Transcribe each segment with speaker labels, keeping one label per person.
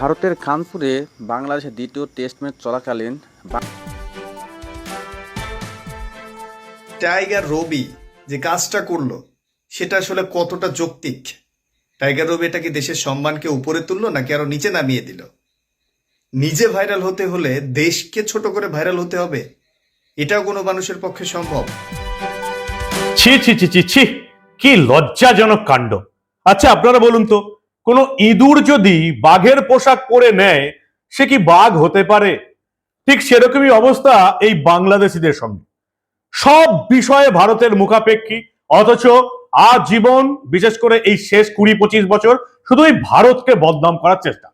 Speaker 1: ভারতের কানপুরে বাংলাদেশের দ্বিতীয় টেস্ট ম্যাচ চলাকালীন বা-
Speaker 2: টাইগার রবি যে কাজটা করল সেটা আসলে কতটা যৌক্তিক? টাইগার রবি এটা কি দেশের সম্মানকে উপরে তুললো নাকি আরও নিচে নামিয়ে দিল? নিজে ভাইরাল হতে হলে দেশকে ছোট করে ভাইরাল হতে হবে এটাও কোনো মানুষের পক্ষে সম্ভব।
Speaker 3: ছি ছি ছি ছি ছি কি লজ্জাজনক কাণ্ড। আচ্ছা আপনারা বলুন তো কোন ইঁদুর যদি বাঘের পোশাক পরে নেয়, সে কি বাঘ হতে পারে? ঠিক সেরকমই অবস্থা এই বাংলাদেশিদের সঙ্গে। সব বিষয়ে ভারতের মুখাপেক্ষী, অথচ আজীবন, বিশেষ করে এই শেষ কুড়ি পঁচিশ বছর শুধু এই ভারতকে বদনাম করার চেষ্টা।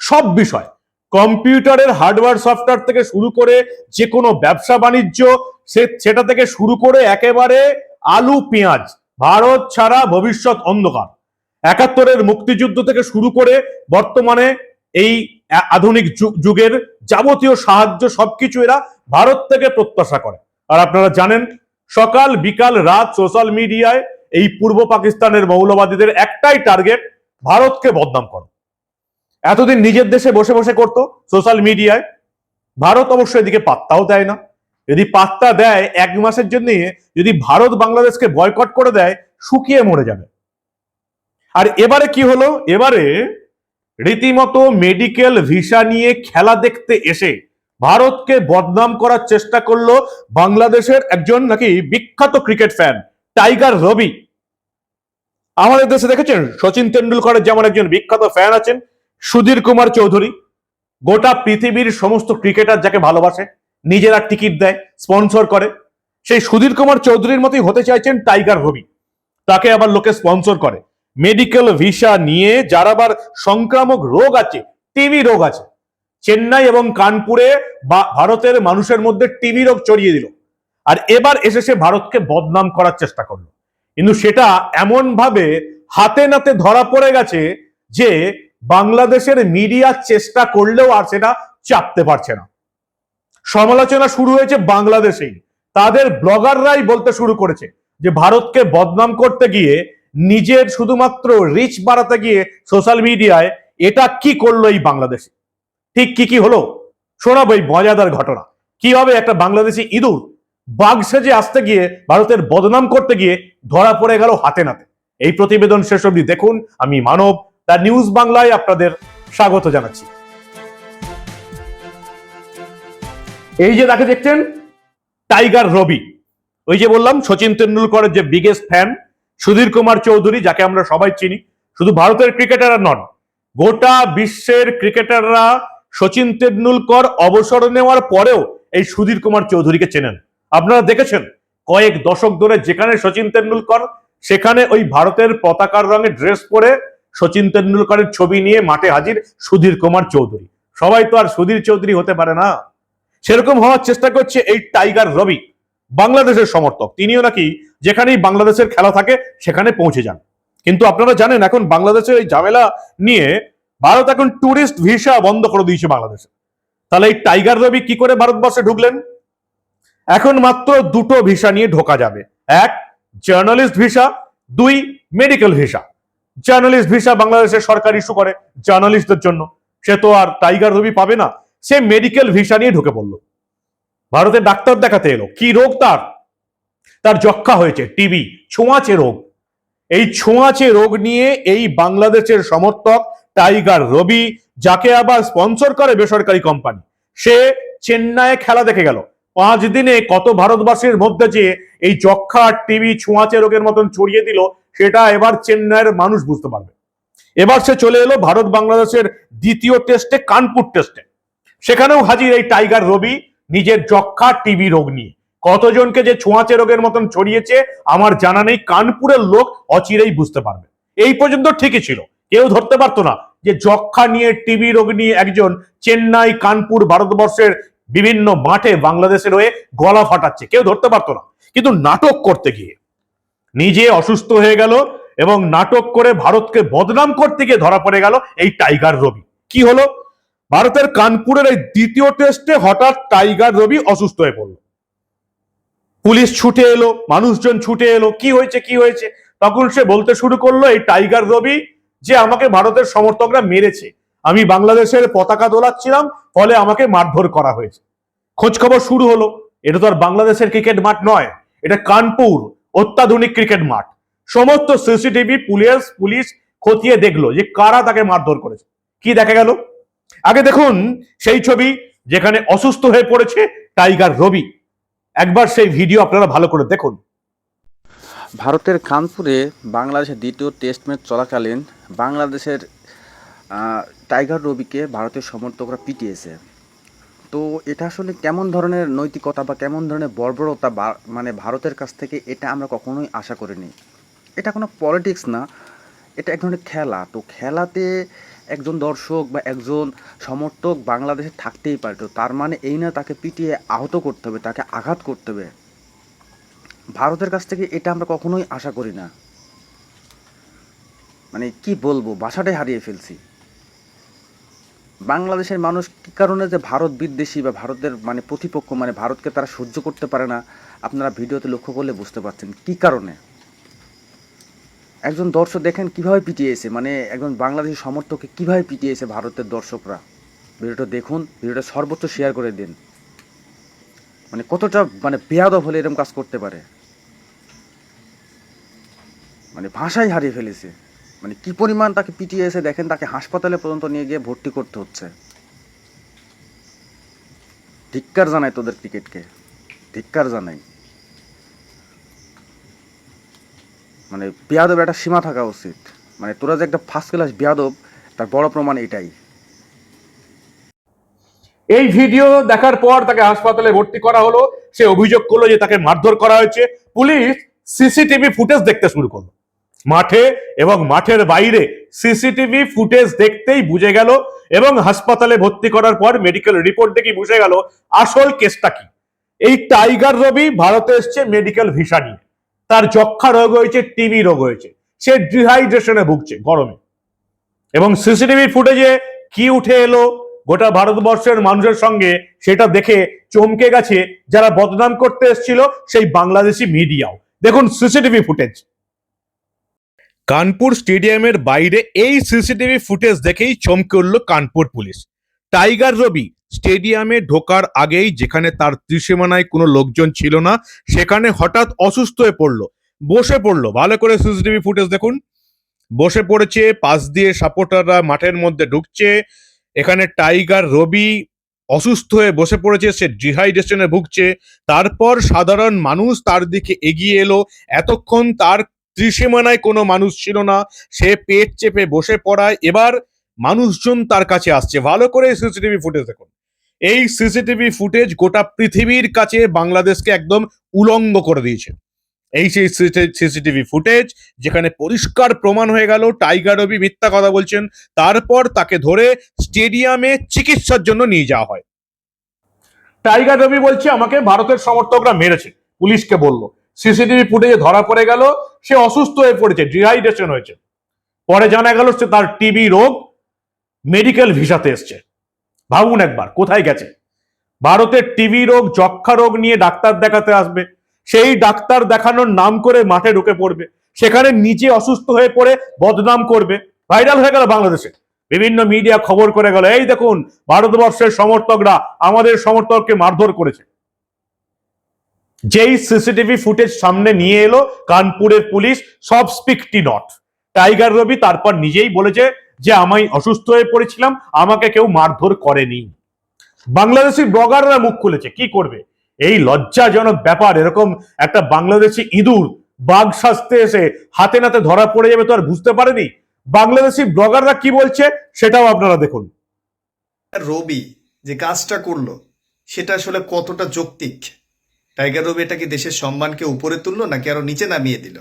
Speaker 3: সব বিষয়, কম্পিউটারের হার্ডওয়্যার, সফটওয়্যার থেকে শুরু করে যে কোনো ব্যবসা বাণিজ্য সেটা থেকে শুরু করে একেবারে আলু, পেঁয়াজ, ভারত ছাড়া ভবিষ্যৎ অন্ধকার। একাত্তরের মুক্তিযুদ্ধ থেকে শুরু করে বর্তমানে এই আধুনিক যুগের যাবতীয় সাহায্য সবকিছু এরা ভারত থেকে প্রত্যাশা করে। আর আপনারা জানেন, সকাল, বিকাল, রাত সোশ্যাল মিডিয়ায় এই পূর্ব পাকিস্তানের মৌলবাদীদের একটাই টার্গেট ভারতকে বদনাম করো। এতদিন নিজের দেশে বসে বসে করতো সোশ্যাল মিডিয়ায় ভারত অবশ্য এদিকে পাত্তাও দেয় না। যদি পাত্তা দেয়, এক মাসের জন্য যদি ভারত বাংলাদেশকে বয়কট করে দেয়, শুকিয়ে মরে যাবে। আর এবারে কি হলো? এবারে রীতিমতো মেডিকেল ভিসা নিয়ে খেলা দেখতে এসে ভারতকে বদনাম করার চেষ্টা করল বাংলাদেশের একজন নাকি বিখ্যাত ক্রিকেট ফ্যান টাইগার রবি আমাদের দেশে দেখেছেন, সচিন তেন্ডুলকরের যেমন একজন বিখ্যাত ফ্যান আছেন, সুধীর কুমার চৌধুরী। গোটা পৃথিবীর সমস্ত ক্রিকেটার যাকে ভালোবাসে, নিজেরা টিকিট দেয় স্পন্সর করে। সেই সুধীর কুমার চৌধুরীর মতোই হতে চাইছেন টাইগার রবি তাকে আবার লোকে স্পন্সর করে। মেডিকেল ভিসা নিয়ে যার আবার সংক্রামক রোগ আছে টিবি রোগ আছে, চেন্নাই এবং কানপুরে ভারতের মানুষের মধ্যে টিবি রোগ ছড়িয়ে দিল। আর এবার এসে সে ভারতকে বদনাম করার চেষ্টা করল। কিন্তু সেটা এমন ভাবে হাতে নাতে ধরা পড়ে গেছে যে বাংলাদেশের মিডিয়া চেষ্টা করলেও আর সেটা চাপতে পারছে না। সমালোচনা শুরু হয়েছে বাংলাদেশেই। তাদের ব্লগাররাই বলতে শুরু করেছে যে, ভারতকে বদনাম করতে গিয়ে নিজের শুধুমাত্র রিচ বাড়াতে গিয়ে সোশ্যাল মিডিয়ায় এটা কি করল এই বাংলাদেশে? ঠিক কি কি হলো? শোনাবো এই মজাদার ঘটনা। কীভাবে একটা বাংলাদেশি ইঁদুর বাঘ সেজে আসতে গিয়ে ভারতের বদনাম করতে গিয়ে ধরা পড়ে গেল হাতে নাতে। এই প্রতিবেদন শেষ অবধি দেখুন। আমি মানব তার নিউজ বাংলায় আপনাদের স্বাগত জানাচ্ছি। এই যে তাকে দেখছেন, টাইগার রবি। ওই যে বললাম, সচিন তেন্ডুলকরের যে বিগেস্ট ফ্যান সুধীর কুমার চৌধুরী, যাকে আমরা সবাই চিনি, শুধু ভারতের ক্রিকেটাররা নন, গোটা বিশ্বের ক্রিকেটাররা সচিন তেন্ডুলকর অবসর নেওয়ার পরেও এই সুধীর কুমার চৌধুরীকে চেনেন। আপনারা দেখেছেন, কয়েক দশক ধরে যেখানে সচিন তেন্ডুলকর, সেখানে ওই ভারতের পতাকার রঙে ড্রেস পরে সচিন তেন্ডুলকরের ছবি নিয়ে মাঠে হাজির সুধীর কুমার চৌধুরী। সবাই তো আর সুধীর চৌধুরী হতে পারে না। সেরকম হওয়ার চেষ্টা করছে এই টাইগার রবি। বাংলাদেশের সমর্থক। তিনিও নাকি যেখানেই বাংলাদেশের খেলা থাকে, সেখানে পৌঁছে যান। কিন্তু আপনারা জানেন, এখন বাংলাদেশের এই ঝামেলা নিয়ে ভারত এখন ট্যুরিস্ট ভিসা বন্ধ করে দিয়েছে বাংলাদেশে। তাহলে এই টাইগার রবি কি করে ভারতবর্ষে ঢুকলেন? এখন মাত্র দুটো ভিসা নিয়ে ঢোকা যাবে। এক জার্নালিস্ট ভিসা দুই মেডিকেল ভিসা জার্নালিস্ট ভিসা বাংলাদেশের সরকার ইস্যু করে জার্নালিস্টদের জন্য। সে তো আর টাইগার রবি পাবে না। সে মেডিকেল ভিসা নিয়ে ঢুকে পড়ল। ভারতে ডাক্তার দেখাতে এলো। কি রোগ তার? তার যক্ষা হয়েছে, টিবি, ছোঁয়াচে রোগ। এই ছোঁয়াচে রোগ নিয়ে এই বাংলাদেশের সমর্থক টাইগার রবি, যাকে আবার স্পন্সর করে বেসরকারি কোম্পানি, সে চেন্নাইয়ে খেলা দেখে গেল। পাঁচ দিনে কত ভারতবাসীর মধ্যে যে এই যক্ষা টিবি, ছোঁয়াচে রোগের মতন ছড়িয়ে দিল, সেটা এবার চেন্নাইয়ের মানুষ বুঝতে পারবে। এবার সে চলে এলো ভারত বাংলাদেশের দ্বিতীয় টেস্টে কানপুর টেস্টে সেখানেও হাজির এই টাইগার রবি নিজের যক্ষা টিবি রোগ নিয়ে। কতজনকে যে ছোঁয়াচে রোগের মতন ছড়িয়েছে, আমার জানা নেই, কানপুরের লোক অচিরেই বুঝতে পারবে। এই পর্যন্ত ঠিকই ছিল। কেউ ধরতে পারতো না যে যক্ষা নিয়ে, টিবি রোগ নিয়ে একজন চেন্নাই, কানপুর ভারতবর্ষের বিভিন্ন মাঠে বাংলাদেশের হয়ে গলা ফাটাচ্ছে। কেউ ধরতে পারতো না। কিন্তু নাটক করতে গিয়ে নিজে অসুস্থ হয়ে গেল এবং নাটক করে ভারতকে বদনাম করতে গিয়ে ধরা পড়ে গেল এই টাইগার রবি। কি হলো? ভারতের কানপুরের এই দ্বিতীয় টেস্টে হঠাৎ টাইগার রবি অসুস্থ হয়ে পড়ল। পুলিশ ছুটে এলো, মানুষজন ছুটে এলো, কি হয়েছে কি হয়েছে? তখন সে বলতে শুরু করল, এই টাইগার রবি যে আমাকে ভারতের সমর্থকরা মেরেছে, আমি বাংলাদেশের পতাকা দোলাচ্ছিলাম, ফলে আমাকে মারধর করা হয়েছে। খোঁজ খবর শুরু হলো, এটা তো আর বাংলাদেশের ক্রিকেট মাঠ নয়, এটা কানপুর অত্যাধুনিক ক্রিকেট মাঠ। সমস্ত সিসিটিভি পুলিশ পুলিশ খতিয়ে দেখল যে কারা তাকে মারধর করেছে। কি দেখা গেল? আগে দেখুন সেই ছবি যেখানে অসুস্থ হয়ে পড়েছে টাইগার রবি। একবার সেই ভিডিও আপনারা ভালো করে দেখুন।
Speaker 1: ভারতের কানপুরে বাংলাদেশের দ্বিতীয় টেস্ট ম্যাচ চলাকালীন বাংলাদেশের টাইগার রবিকে ভারতের সমর্থকরা পিটিয়েছে। তো এটা আসলে কেমন ধরনের নৈতিকতা বা কেমন ধরনের বর্বরতা মানে ভারতের কাছ থেকে এটা আমরা কখনোই আশা করিনি। এটা কোনো পলিটিক্স না, এটা এক ধরনের খেলা। তো খেলাতে একজন দর্শক বা একজন সমর্থক বাংলাদেশে থাকতেই পারে। তো তার মানে এই না তাকে পিটিয়ে আহত করতে হবে, তাকে আঘাত করতে হবে। ভারতের কাছ থেকে এটা আমরা কখনোই আশা করি না। মানে কি বলব ভাষাটাই হারিয়ে ফেলছি। বাংলাদেশের মানুষ কি কারণে যে ভারত বিদ্বেষী বা ভারতের মানে প্রতিপক্ষ মানে ভারতকে তারা সহ্য করতে পারে না, আপনারা ভিডিওতে লক্ষ্য করলে বুঝতে পারছেন কি কারণে। একজন দর্শক দেখেন কীভাবে পিটিয়েছে মানে একজন বাংলাদেশি সমর্থককে কীভাবে পিটিয়েছে ভারতের দর্শকরা। ভিডিওটা দেখুন, ভিডিওটা সর্বোচ্চ শেয়ার করে দিন। মানে কতটা মানে বেয়াদব হলে এরকম কাজ করতে পারে। মানে ভাষাই হারিয়ে ফেলেছে। মানে কি পরিমাণ তাকে পিটিয়েছে, দেখেন তাকে হাসপাতালে পর্যন্ত নিয়ে গিয়ে ভর্তি করতে হচ্ছে। ধিক্কার জানাই তোদের ক্রিকেটকে ধিক্কার জানাই। মানে বেয়াদব একটা সীমা থাকা উচিত। মানে তোরা যে একটা ফার্স্ট ক্লাস বেয়াদব, তার বড় প্রমাণ এটাই।
Speaker 3: এই ভিডিও দেখার পর তাকে হাসপাতালে ভর্তি করা হলো। সে অভিযোগ করল যে তাকে মারধর করা হয়েছে। পুলিশ সিসিটিভি ফুটেজ দেখতে শুরু করল। মাঠে এবং মাঠের বাইরে সিসিটিভি ফুটেজ দেখতেই বুঝে গেল এবং হাসপাতালে ভর্তি করার পর মেডিকেল রিপোর্ট দেখে বুঝে গেল আসল কেসটা কি। এই টাইগার রবি ভারতে এসছে মেডিকেল ভিসা নিয়ে। তার যক্ষা রোগ হয়েছে, টিবি রোগ হয়েছে। সে ডিহাইড্রেশনে ভুগছে গরমে। এবং সিসিটিভি ফুটেজে কি উঠে এলো, গোটা ভারতবর্ষের মানুষের সঙ্গে সেটা দেখে চমকে গেছে যারা বদনাম করতে এসেছিল সেই বাংলাদেশি মিডিয়াও। দেখুন সিসিটিভি ফুটেজ। কানপুর স্টেডিয়ামের বাইরে এই সিসিটিভি ফুটেজ দেখেই চমকে উঠল কানপুর পুলিশ। টাইগার রবি স্টেডিয়ামে ঢোকার আগেই যেখানে তার ত্রিসীমানায় কোনো লোকজন ছিল না, সেখানে হঠাৎ অসুস্থ হয়ে পড়ল। বসে পড়ল। ভালো করে সিসিটিভি ফুটেজ দেখুন। বসে পড়েছে, পাশ দিয়ে সাপোর্টাররা মাঠের মধ্যে ঢুকছে। এখানে টাইগার রবি অসুস্থ হয়ে বসে পড়েছে, সে ডিহাইড্রেশনে ভুগছে। তারপর সাধারণ মানুষ তার দিকে এগিয়ে এলো। এতক্ষণ তার ত্রিসীমানায় কোনো মানুষ ছিল না। সে পেট চেপে বসে পড়ায়। এবার মানুষজন তার কাছে আসছে। ভালো করে সিসিটিভি ফুটেজ দেখুন। এই সিসিটিভি ফুটেজ গোটা পৃথিবীর কাছে বাংলাদেশকে একদম উলঙ্গ করে দিয়েছে। এই সেই সিসিটিভি ফুটেজ যেখানে পরিষ্কার প্রমাণ হয়ে গেল, টাইগার রবি মিথ্যা কথা বলছেন, তারপর তাকে ধরে স্টেডিয়ামে চিকিৎসার জন্য নিয়ে যাওয়া হয়। টাইগার রবি বলছে, আমাকে ভারতের সমর্থকরা মেরেছে। পুলিশকে বলল। সিসিটিভি ফুটেজে ধরা পড়ে গেল, সে অসুস্থ হয়ে পড়েছে, ডিহাইড্রেশন হয়েছে। পরে জানা গেল সে তার টিবি রোগ, মেডিকেল ভিসাতে এসছে। ভাবুন একবার, কোথায় গেছে? ভারতের টিবি রোগ যক্ষা রোগ নিয়ে ডাক্তার দেখাতে আসবে। সেই ডাক্তার দেখানোর নাম করে মাঠে ঢুকে পড়বে। সেখানে নিজে অসুস্থ হয়ে পড়ে বদনাম করবে। ভাইরাল হয়ে গেল বাংলাদেশে। বিভিন্ন মিডিয়া খবর করে গেল, এই দেখুন, ভারতবর্ষের সমর্থকরা আমাদের সমর্থককে মারধর করেছে। যেই সিসিটিভি ফুটেজ সামনে নিয়ে এলো, কানপুরের পুলিশ, সব স্পিকটি নট। টাইগার রবি তারপর নিজেই বলেছে যে আমি অসুস্থ হয়ে পড়েছিলাম, আমাকে কেউ মারধর করেনি। বাংলাদেশি ব্লগাররা মুখ খুলেছে, কি করবে? এই লজ্জাজনক ব্যাপার, এরকম একটা বাংলাদেশি ইঁদুর বাঘ সাজতে এসে হাতে নাতে ধরা পড়ে যাবে তো আর বুঝতে পারেনি? বাংলাদেশি ব্লগাররা কি বলছে, সেটাও আপনারা দেখুন।
Speaker 2: রবি যে কাজটা করল, সেটা আসলে কতটা যৌক্তিক? টাইগার রবি এটা কি দেশের সম্মানকে উপরে তুললো নাকি আরও নিচে নামিয়ে দিল?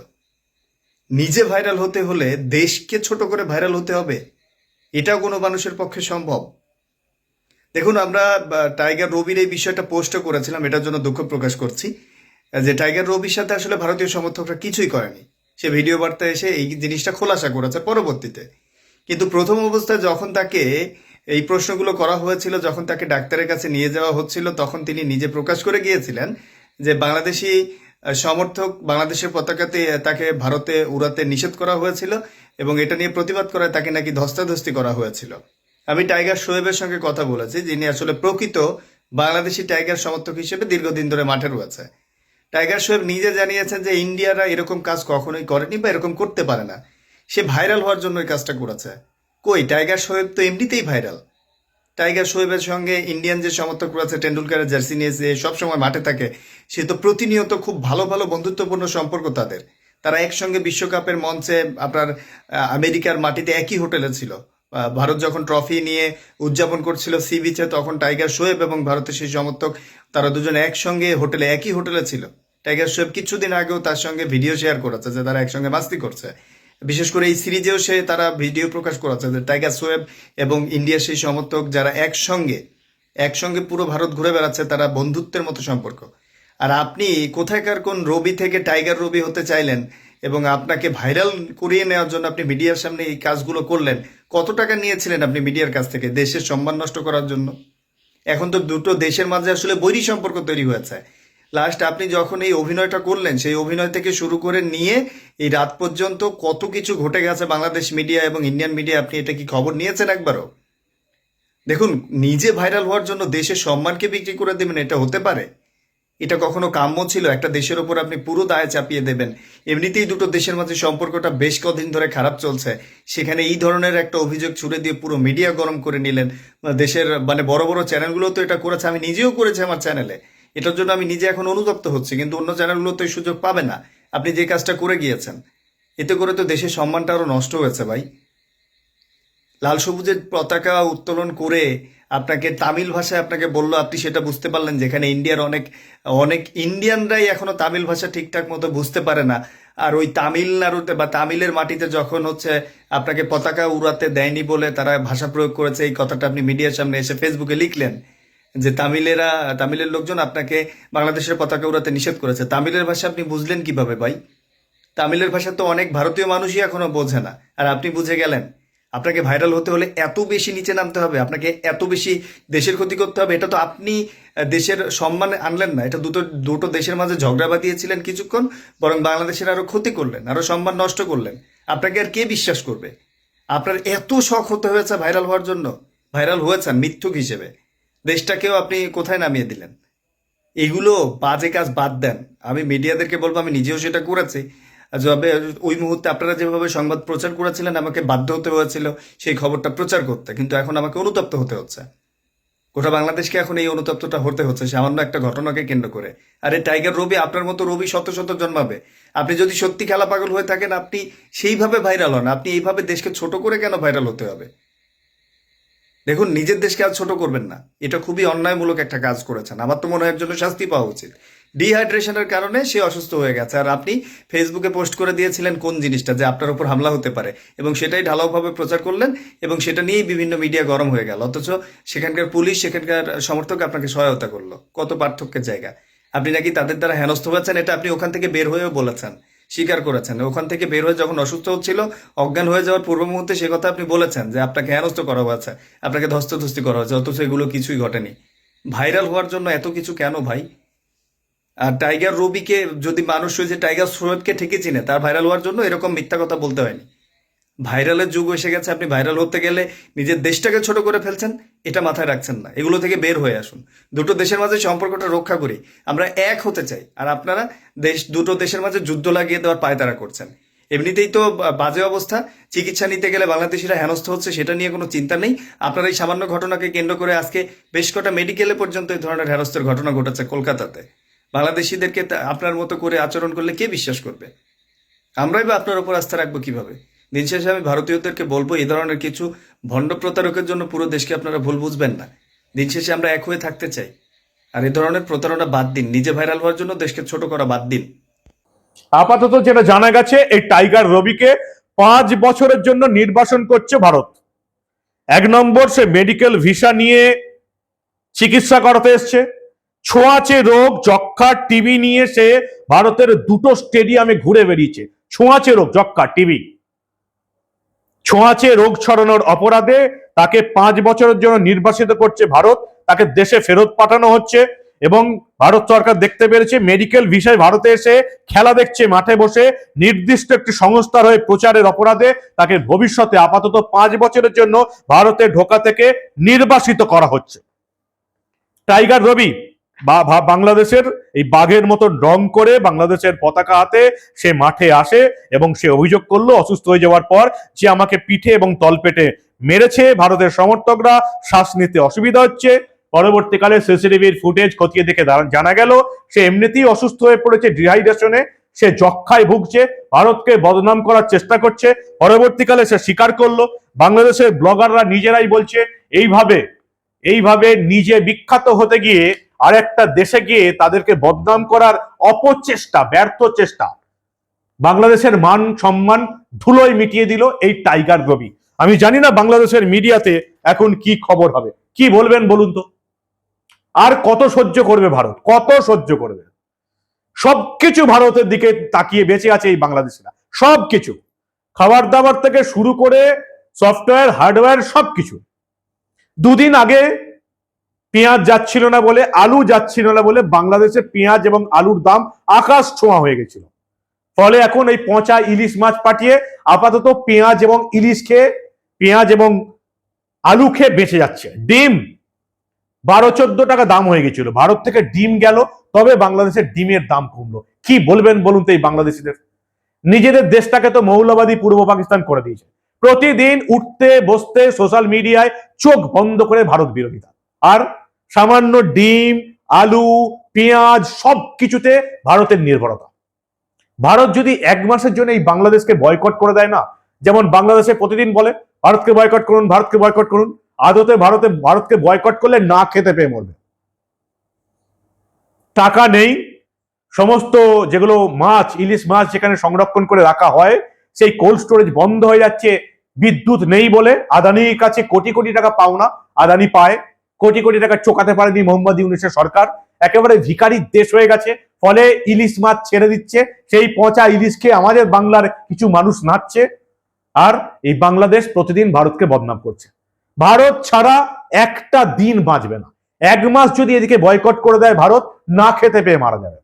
Speaker 2: নিজে ভাইরাল হতে হলে দেশকে ছোট করে ভাইরাল হতে হবে। এটাও কোনো মানুষের পক্ষে সম্ভব। দেখুন, আমরা টাইগার রবির এই বিষয়টা পোস্টও করেছিলাম, এটার জন্য দুঃখ প্রকাশ করছি। যে টাইগার রবির সাথে আসলে ভারতীয় সমর্থকরা কিছুই করেনি। সে ভিডিও বার্তায় এসে এই জিনিসটা খোলাসা করেছে পরবর্তীতে। কিন্তু প্রথম অবস্থায় যখন তাকে এই প্রশ্নগুলো করা হয়েছিল, যখন তাকে ডাক্তারের কাছে নিয়ে যাওয়া হচ্ছিল, তখন তিনি নিজে প্রকাশ করে গিয়েছিলেন যে বাংলাদেশি সমর্থক বাংলাদেশের পতাকাতে তাকে ভারতে উড়াতে নিষেধ করা হয়েছিল এবং এটা নিয়ে প্রতিবাদ করায় তাকে নাকি ধস্তাধস্তি করা হয়েছিল। আমি টাইগার শোয়েবের সঙ্গে কথা বলেছি, যিনি আসলে প্রকৃত বাংলাদেশি টাইগার সমর্থক হিসেবে দীর্ঘদিন ধরে মাঠে রয়েছে। টাইগার শোয়েব নিজে জানিয়েছেন যে ইন্ডিয়ারা এরকম কাজ কখনোই করেনি বা এরকম করতে পারে না। সে ভাইরাল হওয়ার জন্য এই কাজটা করেছে। কই, টাইগার শোয়েব তো এমনিতেই ভাইরাল। টাইগার শোয়েবের সঙ্গে ইন্ডিয়ান যে সমর্থক রয়েছে টেন্ডুলকারের জার্সি নিয়ে যে সবসময় মাঠে থাকে, সে তো প্রতিনিয়ত খুব ভালো ভালো বন্ধুত্বপূর্ণ সম্পর্ক তাদের। তারা একসঙ্গে বিশ্বকাপের মঞ্চে আপনার আমেরিকার মাটিতে একই হোটেলে ছিল। ভারত যখন ট্রফি নিয়ে উদযাপন করছিল সি বিচে তখন টাইগার শোয়েব এবং ভারতের সেই সমর্থক তারা দুজন একসঙ্গে হোটেলে, একই হোটেলে ছিল। টাইগার শোয়েব কিছুদিন আগেও তার সঙ্গে ভিডিও শেয়ার করেছে যে তারা একসঙ্গে মাস্তি করছে। বিশেষ করে এই সিরিজেও সে তারা ভিডিও প্রকাশ করেছে যে টাইগার সোয়েব এবং ইন্ডিয়ার সেই সমর্থক যারা একসঙ্গে একসঙ্গে পুরো ভারত ঘুরে বেড়াচ্ছে, তারা বন্ধুত্বের মতো সম্পর্ক। আর আপনি কোথায়কার কোন রবি থেকে টাইগার রবি হতে চাইলেন এবং আপনাকে ভাইরাল করিয়ে নেওয়ার জন্য আপনি মিডিয়ার সামনে এই কাজগুলো করলেন, কত টাকা নিয়েছিলেন আপনি মিডিয়ার কাছ থেকে দেশের সম্মান নষ্ট করার জন্য? এখন তো দুটো দেশের মাঝে আসলে বৈরী সম্পর্ক তৈরি হয়েছে। লাস্ট আপনি যখন এই অভিনয়টা করলেন, সেই অভিনয় থেকে শুরু করে নিয়ে এই রাত পর্যন্ত কত কিছু ঘটে গেছে বাংলাদেশ মিডিয়া এবং ইন্ডিয়ান মিডিয়া আপনি এটা কি খবর নিয়েছেন একবারও? দেখুন, নিজে ভাইরাল হওয়ার জন্য দেশের সম্মানকে বিক্রি করে দেবেন, এটা হতে পারে। এটা কখনো কাম্য ছিল, একটা দেশের ওপর আপনি পুরো দায় চাপিয়ে দেবেন। এমনিতেই দুটো দেশের মাঝে সম্পর্কটা বেশ কদিন ধরে খারাপ চলছে। সেখানে এই ধরনের একটা অভিযোগ ছুড়ে দিয়ে পুরো মিডিয়া গরম করে নিলেন। দেশের মানে বড় বড় চ্যানেলগুলো তো এটা করেছে, আমি নিজেও করেছি আমার চ্যানেলে এটার জন্য আমি নিজে এখন অনুতপ্ত হচ্ছি, কিন্তু অন্য চ্যানেলগুলো তো এই সুযোগ পাবে না। আপনি যে কাজটা করে গিয়েছেন, এতে করে তো দেশের সম্মানটা আরও নষ্ট হয়েছে ভাই। লাল সবুজের পতাকা উত্তোলন করে আপনাকে তামিল ভাষায় আপনাকে বলল, আপনি সেটা বুঝতে পারলেন যেখানে ইন্ডিয়ার অনেক অনেক ইন্ডিয়ানরাই এখনও তামিল ভাষা ঠিকঠাক মতো বুঝতে পারে না। আর ওই তামিলনাড়ুতে বা তামিলের মাটিতে যখন হচ্ছে আপনাকে পতাকা উড়াতে দেয়নি বলে তারা ভাষা প্রয়োগ করেছে, এই কথাটা আপনি মিডিয়ার সামনে এসে ফেসবুকে লিখলেন যে তামিলেরা, তামিলের লোকজন আপনাকে বাংলাদেশের পতাকা উড়াতে নিষেধ করেছে। তামিলের ভাষা আপনি বুঝলেন কীভাবে ভাই? তামিলের ভাষা তো অনেক ভারতীয় মানুষই এখনও বোঝে না। আর আপনি বুঝে গেলেন, আপনাকে ভাইরাল হতে হলে এত বেশি নিচে নামতে হবে, আপনাকে এত বেশি দেশের ক্ষতি করতে হবে, এটা তো আপনি দেশের সম্মান আনলেন না। এটা দুটো দুটো দেশের মাঝে ঝগড়া বাঁধিয়েছিলেন কিছুক্ষণ, বরং বাংলাদেশের আরও ক্ষতি করলেন, আরও সম্মান নষ্ট করলেন। আপনাকে আর কে বিশ্বাস করবে? আপনার এত শখ হতে হয়েছে ভাইরাল হওয়ার জন্য ভাইরাল হয়েছেন মিথ্যুক হিসেবে। দেশটাকেও আপনি কোথায় নামিয়ে দিলেন? এগুলো বাজে কাজ বাদ দেন। আমি মিডিয়াদেরকে বলব, আমি নিজেও সেটা করেছি। যবে ওই মুহূর্তে আপনারা যেভাবে সংবাদ প্রচার করেছিলেন, আমাকে বাধ্য হতে হয়েছিল সেই খবরটা প্রচার করতে। কিন্তু এখন আমাকে অনুতপ্ত হতে হচ্ছে। গোটা বাংলাদেশকে এখন এই অনুতপ্তটা হতে হচ্ছে, সামান্য একটা ঘটনাকে কেন্দ্র করে। আরে, টাইগার রবি আপনার মতো রবি শত শত জন্মাবে। আপনি যদি সত্যি খেলা পাগল হয়ে থাকেন, আপনি সেইভাবে ভাইরাল হন। আপনি এইভাবে দেশকে ছোট করে কেন ভাইরাল হতে হবে? দেখুন, নিজের দেশকে আজ ছোট করবেন না। এটা খুবই অন্যায়মূলক একটা কাজ করেছেন। আমার তো মনে হয় এর জন্য শাস্তি পাওয়া উচিত। ডিহাইড্রেশনের কারণে সে অসুস্থ হয়ে গেছে। আর আপনি ফেসবুকে পোস্ট করে দিয়েছিলেন কোন জিনিসটা যে আপনার উপর হামলা হতে পারে। এবং সেটাই ঢালাওভাবে প্রচার করলেন এবং সেটা নিয়েই বিভিন্ন মিডিয়া গরম হয়ে গেল। অথচ সেখানকার পুলিশ, সেখানকার সমর্থক আপনাকে সহায়তা করল। কত পার্থক্যের জায়গা। আপনি নাকি তাদের দ্বারা হেনস্থ হয়েছেন? এটা আপনি ওখান থেকে বের হয়েও বলেছেন। স্বীকার করেছেন। ওখান থেকে বের হয়ে যখন অসুস্থ হচ্ছিল, অজ্ঞান হয়ে যাওয়ার পূর্ব মুহূর্তে সে কথা আপনি বলেছেন যে, আপনাকে হেনস্থ করা হয়েছে, আপনাকে ধস্তধস্তি করা হয়েছে, অথচ এগুলো কিছুই ঘটেনি। ভাইরাল হওয়ার জন্য এত কিছু কেন ভাই? আর টাইগার রবিকে যদি মানুষ হয়েছে টাইগার সোয়েবকে ঠেকে চিনে, তার ভাইরাল হওয়ার জন্য এরকম মিথ্যা কথা বলতে হয়নি। ভাইরালের যুগ এসে গেছে, আপনি ভাইরাল হতে গেলে নিজের দেশটাকে ছোট করে ফেলছেন, এটা মাথায় রাখছেন না। এগুলো থেকে বের হয়ে আসুন। দুটো দেশের মাঝে সম্পর্কটা রক্ষা করি। আমরা এক হতে চাই, আর আপনারা দেশ, দুটো দেশের মাঝে যুদ্ধ লাগিয়ে দেওয়ার পায়তারা করছেন। এমনিতেই তো বাজে অবস্থা। চিকিৎসা নিতে গেলে বাংলাদেশিরা হেনস্থ হচ্ছে, সেটা নিয়ে কোনো চিন্তা নেই। আপনার এই সামান্য ঘটনাকে কেন্দ্র করে আজকে বেশ কটা মেডিকেলে পর্যন্ত এই ধরনের হেনস্থের ঘটনা ঘটেছে কলকাতাতে। বাংলাদেশিদেরকে আপনার মতো করে আচরণ করলে কে বিশ্বাস করবে? আমরাই বা আপনার উপর আস্থা রাখব কীভাবে? দিন শেষে আমি ভারতীয়দেরকে বলব, এই ধরনের কিছু ভণ্ড প্রতারকের জন্য পুরো দেশকে আপনারা ভুল বুঝবেন না। দিন শেষে আমরা এক হয়ে থাকতে চাই। আর এই ধরনের প্রতারণা বাদ দিন। নিজে ভাইরাল হওয়ার জন্য দেশকে ছোট করা বাদ দিন।
Speaker 3: আপাতত যেটা জানা গেছে, এই টাইগার রবিকে পাঁচ বছরের জন্য নির্বাসন করছে ভারত। এক নম্বর, সে মেডিকেল ভিসা নিয়ে চিকিৎসা করাতে এসছে। ছোঁয়াচে রোগ যক্ষা টিবি নিয়ে সে ভারতের দুটো স্টেডিয়ামে ঘুরে বেরিয়েছে ছোঁয়াচে রোগ যক্ষা টিবি। ছোঁয়াচে রোগ ছড়ানোর অপরাধে তাকে পাঁচ বছরের জন্য নির্বাসিত করছে ভারত, তাকে দেশে ফেরত পাঠানো হচ্ছে এবং ভারত সরকার দেখতে পেরেছে মেডিকেল ভিসায় ভারতে এসে খেলা দেখছে মাঠে বসে, নির্দিষ্ট একটি সংস্থার হয়ে প্রচারের অপরাধে তাকে ভবিষ্যতে আপাতত পাঁচ বছরের জন্য ভারতে ঢোকা থেকে নির্বাসিত করা হচ্ছে। টাইগার রবি বাংলাদেশের এই বাঘের মতো রং করে বাংলাদেশের পতাকা হাতে সে মাঠে আসে এবং সে অভিযোগ করল, অসুস্থ হয়ে যাওয়ার পর যে আমাকে পিঠে এবং তলপেটে মেরেছে, ভারতের সমর্থকরা শ্বাস নিতে অসুবিধা হচ্ছে। পরবর্তীকালে সিসিটিভির ফুটেজ খতিয়ে দেখে জানা গেল, সে এমনিতেই অসুস্থ হয়ে পড়েছে, ডিহাইড্রেশনে সে যক্ষায় ভুগছে, ভারতকে বদনাম করার চেষ্টা করছে, পরবর্তীকালে সে স্বীকার করল। বাংলাদেশের ব্লগাররা নিজেরাই বলছে, এইভাবে এইভাবে নিজে বিখ্যাত হতে গিয়ে আরেকটা দেশে গিয়ে তাদেরকে বদনাম করার অপচেষ্টা, ব্যর্থ চেষ্টা। বাংলাদেশের মান সম্মান ধুলোয় মিটিয়ে দিল এই টাইগার রবি। আমি জানি না বাংলাদেশের মিডিয়াতে এখন কি খবর হবে। কি বলবেন বলুন তো? আর কত সহ্য করবে ভারত? কত সহ্য করবে? সবকিছু ভারতের দিকে তাকিয়ে বেঁচে আছে এই বাংলাদেশিরা। সবকিছু। খাবার দাবার থেকে শুরু করে সফটওয়্যার, হার্ডওয়্যার, সবকিছু। দুদিন আগে পেঁয়াজ যাচ্ছিল না বলে, আলু যাচ্ছিল না বলে বাংলাদেশে পেঁয়াজ এবং আলুর দাম আকাশ ছোঁয়া হয়ে গেছিল। ফলে এখন এই পচা ইলিশ মাছ পাঠিয়ে আপাতত পেঁয়াজ এবং ইলিশ খেয়ে, পেঁয়াজ এবং আলু খেয়ে বেঁচে যাচ্ছে। ডিম, বারো চোদ্দ টাকা দাম হয়ে গেছিল। ভারত থেকে ডিম গেল, তবে বাংলাদেশের ডিমের দাম কমলো। কি বলবেন বলুন তো এই বাংলাদেশিদের? নিজেদের দেশটাকে তো মৌলবাদী পূর্ব পাকিস্তান করে দিয়েছে। প্রতিদিন উঠতে, বসতে, সোশ্যাল মিডিয়ায় চোখ বন্ধ করে ভারত বিরোধিতা। আর সামান্য ডিম, আলু, পেঁয়াজ সব কিছুতে ভারতের নির্ভরতা। ভারত যদি এক মাসের জন্য এই বাংলাদেশকে বয়কট করে দেয় না, যেমন বাংলাদেশে প্রতিদিন বলে, ভারতকে বয়কট করুন, ভারতকে বয়কট করুন। আদতে ভারতে, ভারতকে বয়কট করলে না খেতে পেয়ে মরবে। টাকা নেই, সমস্ত যেগুলো মাছ, ইলিশ মাছ যেখানে সংরক্ষণ করে রাখা হয়, সেই কোল্ড স্টোরেজ বন্ধ হয়ে যাচ্ছে। বিদ্যুৎ নেই বলে, আদানির কাছে কোটি কোটি টাকা পাওনা, আদানি পায়। কোটি কোটি টাকা চোকাতে পারেনি মোহাম্মদ ইউনিসের সরকার। একেবারে ভিখারির দেশ হয়ে গেছে, ফলে ইলিশ মাছ ছেড়ে দিচ্ছে। সেই পচা ইলিশকে আমাদের বাংলার কিছু মানুষ নাচছে। আর এই বাংলাদেশ প্রতিদিন ভারতকে বদনাম করছে। ভারত ছাড়া একটা দিন বাঁচবে না। এক মাস যদি এদিকে বয়কট করে দেয় ভারত, না খেতে পেয়ে মারা যাবে।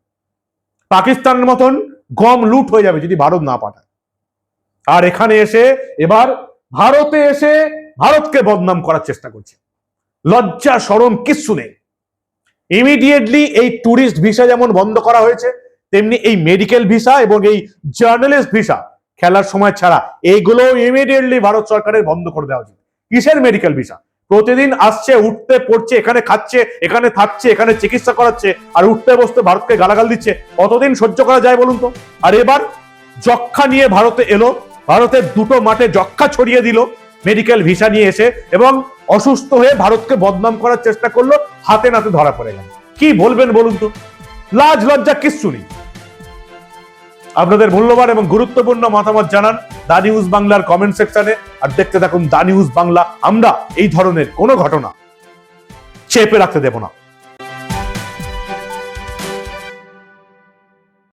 Speaker 3: পাকিস্তানের মতন গম লুট হয়ে যাবে যদি ভারত না পাঠায়। আর এখানে এসে এবার ভারতে এসে ভারতকে বদনাম করার চেষ্টা করছে। লজ্জা সরম কিচ্ছু নেই। ইমিডিয়েটলি এই ট্যুরিস্ট ভিসা যেমন বন্ধ করা হয়েছে, তেমনি এই মেডিকেল ভিসা এবং এই জার্নালিস্ট ভিসা খেলার সময় ছাড়া এইগুলো ইমিডিয়েটলি ভারত সরকারের বন্ধ করে দেওয়া উচিত। কিসের মেডিকেল ভিসা প্রতিদিন আসছে, উঠতে, পড়ছে, এখানে খাচ্ছে, এখানে থাকছে, এখানে চিকিৎসা করাচ্ছে, আর উঠতে, বসতে ভারতকে গালাগাল দিচ্ছে। কতদিন সহ্য করা যায় বলুন তো? আর এবার যক্ষা নিয়ে ভারতে এলো, ভারতের দুটো মাঠে যক্ষা ছড়িয়ে দিল মেডিকেল ভিসা নিয়ে এসে এবং অসুস্থ হয়ে ভারতকে বদনাম করার চেষ্টা করল, হাতে নাতে ধরা পড়ে গেল। কি বলবেন বলুন তো? লাজ লজ্জা কিচ্ছু নেই। আপনাদের মূল্যবান এবং গুরুত্বপূর্ণ মতামত জানান দা নিউজ বাংলার কমেন্ট সেকশনে আর দেখতে থাকুন দা নিউজ বাংলা। আমরা এই ধরনের কোনো ঘটনা চেপে রাখতে দেব না।